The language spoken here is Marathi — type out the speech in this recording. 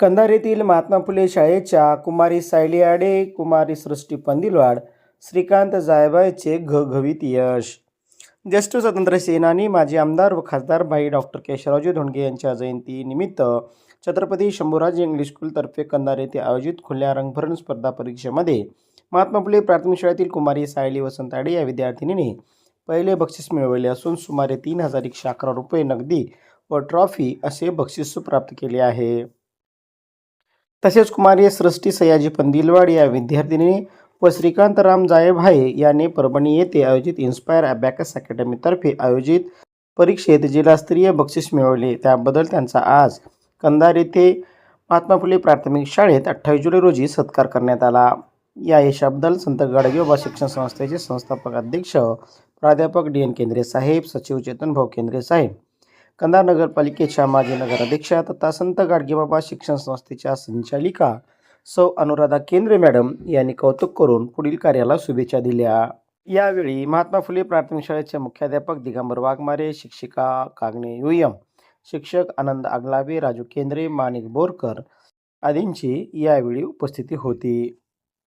कंधार येथील महात्मा फुले शाळेच्या कुमारी सायली आडे कुमारी सृष्टी पंदिलवाड श्रीकांत जायबायचे घवघवीत यश. ज्येष्ठ स्वातंत्र्य सेनानी माजी आमदार व खासदार भाई डॉक्टर केशवरावजी धोंडगे यांच्या जयंतीनिमित्त छत्रपती शंभूराज इंग्लिश स्कूलतर्फे कंधार येथे आयोजित खुल्या रंगभरण स्पर्धा परीक्षेमध्ये महात्मा फुले प्राथमिक शाळेतील कुमारी सायली वसंत आडे या विद्यार्थिनीने पहिले बक्षीस मिळवले असून सुमारे तीन हजार एकशे अकरा रुपये नगदी व ट्रॉफी असे बक्षीस प्राप्त केले आहे. तसेच कुमारी सृष्टी सयाजी पंदिलवाड या विद्यार्थिनीने व श्रीकांत राम जायभाये याने परभणी येथे आयोजित इन्स्पायर अबॅकस अकॅडमीतर्फे आयोजित परीक्षेत जिल्हास्तरीय बक्षीस मिळवले. त्याबद्दल त्यांचा आज कंदार येथे महात्मा फुले प्राथमिक शाळेत अठ्ठावीस जुलै रोजी सत्कार करण्यात आला. या यशाबद्दल संत गाडगेबा शिक्षण संस्थेचे संस्थापक अध्यक्ष प्राध्यापक डी एन केंद्रे साहेब सचिव चेतन भाऊ केंद्रे साहेब कंधार नगरपालिकेच्या माजी नगराध्यक्षा तथा संत गाडगेबाबा शिक्षण संस्थेच्या संचालिका सौ अनुराधा केंद्रे मॅडम यांनी कौतुक करून पुढील कार्याला शुभेच्छा दिल्या. यावेळी महात्मा फुले प्राथमिक शाळेचे मुख्याध्यापक दिगंबर वाघमारे शिक्षिका कागणे युयम शिक्षक आनंद आगलावे राजू केंद्रे माणिक बोरकर आदींची यावेळी उपस्थिती होती.